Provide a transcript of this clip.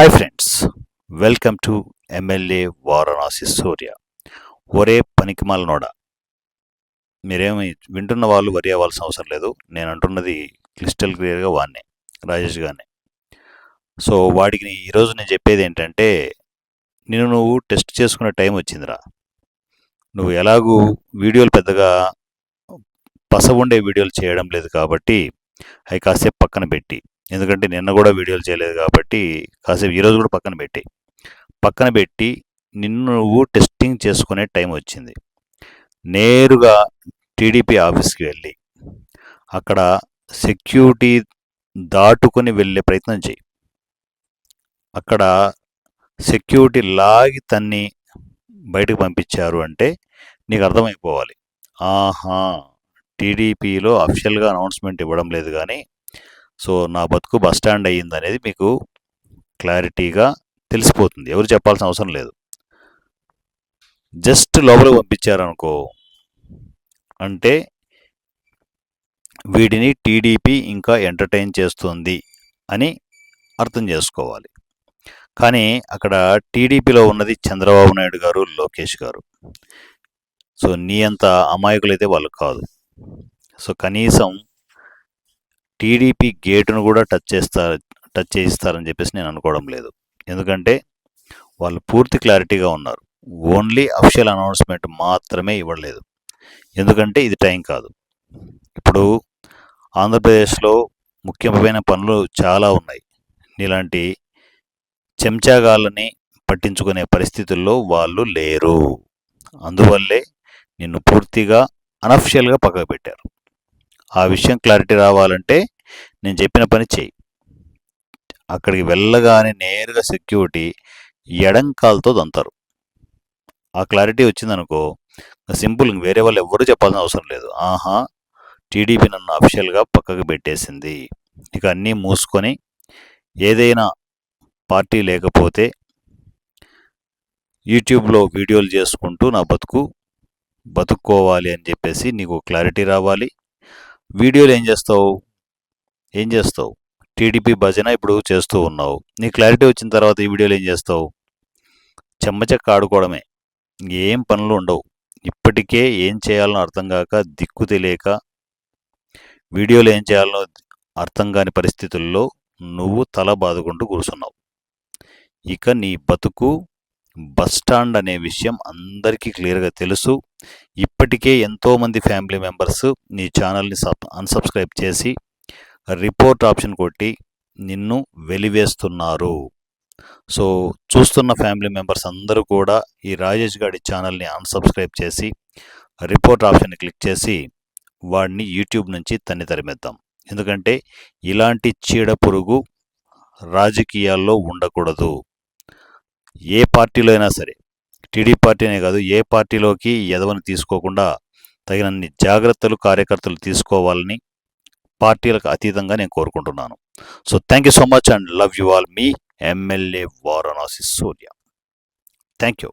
Hi friends welcome to MLA Varanasi Surya ఒరే పనికిమాల నోడ. మీరేమి వింటున్న వాళ్ళు వరి అవ్వాల్సిన అవసరం లేదు. నేను అంటున్నది క్రిస్టల్ క్లియర్గా వాడినే రాజేష్ గారిని. సో వాడికి ఈరోజు నేను చెప్పేది ఏంటంటే నేను నువ్వు టెస్ట్ చేసుకునే టైం వచ్చిందిరా. నువ్వు ఎలాగూ వీడియోలు పెద్దగా పసవుండే వీడియోలు చేయడం లేదు కాబట్టి అవి కాసేపు పక్కన పెట్టి ఎందుకంటే నిన్న కూడా వీడియోలు చేయలేదు కాబట్టి కాసేపు ఈరోజు కూడా పక్కన పెట్టి. పక్కన పెట్టి నిన్ను నువ్వు టెస్టింగ్ చేసుకునే టైం వచ్చింది. నేరుగా టీడీపీ ఆఫీస్కి వెళ్ళి అక్కడ సెక్యూరిటీ దాటుకొని వెళ్ళే ప్రయత్నం చేయి అక్కడ సెక్యూరిటీ లాగి తన్ని బయటకు పంపించారు అంటే నీకు అర్థమైపోవాలి. ఆహా టీడీపీలో అఫిషియల్గా అనౌన్స్మెంట్ ఇవ్వడం లేదు కానీ సో నా బతుకు బస్ స్టాండ్ అయ్యింది అనేది మీకు క్లారిటీగా తెలిసిపోతుంది. ఎవరు చెప్పాల్సిన అవసరం లేదు. జస్ట్ లోపలికి పంపించారనుకో అంటే వీడిని టీడీపీ ఇంకా ఎంటర్టైన్ చేస్తుంది అని అర్థం చేసుకోవాలి. కానీ అక్కడ టీడీపీలో ఉన్నది చంద్రబాబు నాయుడు గారు లోకేష్ గారు. సో నీ అంత అమాయకులైతే వాళ్ళు కాదు. సో కనీసం టీడీపీ గేటును కూడా టచ్ చేస్తారు టచ్ చేయిస్తారని చెప్పేసి నేను అనుకోవడం లేదు. ఎందుకంటే వాళ్ళు పూర్తి క్లారిటీగా ఉన్నారు. ఓన్లీ అఫిషియల్ అనౌన్స్మెంట్ మాత్రమే ఇవ్వలేదు. ఎందుకంటే ఇది టైం కాదు. ఇప్పుడు ఆంధ్రప్రదేశ్లో ముఖ్యమైన పనులు చాలా ఉన్నాయి. నీలాంటి చెంచాగాళ్ళని పట్టించుకునే పరిస్థితుల్లో వాళ్ళు లేరు. అందువల్లే నిన్ను పూర్తిగా అనఫిషియల్గా పక్కకు పెట్టారు. ఆ విషయం క్లారిటీ రావాలంటే నేను చెప్పిన పని చెయ్యి. అక్కడికి వెళ్ళగానే నేరుగా సెక్యూరిటీ ఎడంకాలతో దంతారు. ఆ క్లారిటీ వచ్చిందనుకో సింపుల్ వేరే వాళ్ళు ఎవ్వరూ చెప్పాల్సిన అవసరం లేదు. ఆహా టీడీపీ నన్ను అఫిషియల్గా పక్కకు పెట్టేసింది. ఇక అన్నీ మూసుకొని ఏదైనా పార్టీ లేకపోతే యూట్యూబ్లో వీడియోలు చేసుకుంటూ నా బతుకు బతుక్కోవాలి అని చెప్పేసి నీకు క్లారిటీ రావాలి. వీడియోలు ఏం చేస్తావు? ఏం చేస్తావు? టీడీపీ భజన ఇప్పుడు చేస్తూ ఉన్నావు. నీ క్లారిటీ వచ్చిన తర్వాత ఈ వీడియోలు ఏం చేస్తావు? చెమ్మచెక్క ఆడుకోవడమే. ఏం పనులు ఉండవు. ఇప్పటికే ఏం చేయాలనో అర్థం కాక దిక్కు తెలియక వీడియోలు ఏం చేయాలనో అర్థం కాని పరిస్థితుల్లో నువ్వు తల బాదుకుంటూ కూర్చున్నావు. ఇక నీ బతుకు బస్ స్టాండ్ అనే విషయం అందరికీ క్లియర్గా తెలుసు. ఇప్పటికే ఎంతోమంది ఫ్యామిలీ మెంబర్స్ నీ ఛానల్ని సబ్ అన్సబ్స్క్రైబ్ చేసి రిపోర్ట్ ఆప్షన్ కొట్టి నిన్ను వెలివేస్తున్నారు. సో చూస్తున్న ఫ్యామిలీ మెంబర్స్ అందరూ కూడా ఈ రాజేష్ గారి ఛానల్ని అన్సబ్స్క్రైబ్ చేసి రిపోర్ట్ ఆప్షన్ క్లిక్ చేసి వాడిని యూట్యూబ్ నుంచి తన్ని తరిమేద్దాం. ఎందుకంటే ఇలాంటి చీడ పురుగు రాజకీయాల్లో ఉండకూడదు. ఏ పార్టీలో అయినా సరే టీడీ పార్టీనే కాదు ఏ పార్టీలోకి ఎదవని తీసుకోకుండా తగినన్ని జాగ్రత్తలు కార్యకర్తలు తీసుకోవాలని పార్టీలకు అతీతంగా నేను కోరుకుంటున్నాను. So thank you so much and love you all me MLA Varanasi Surya thank you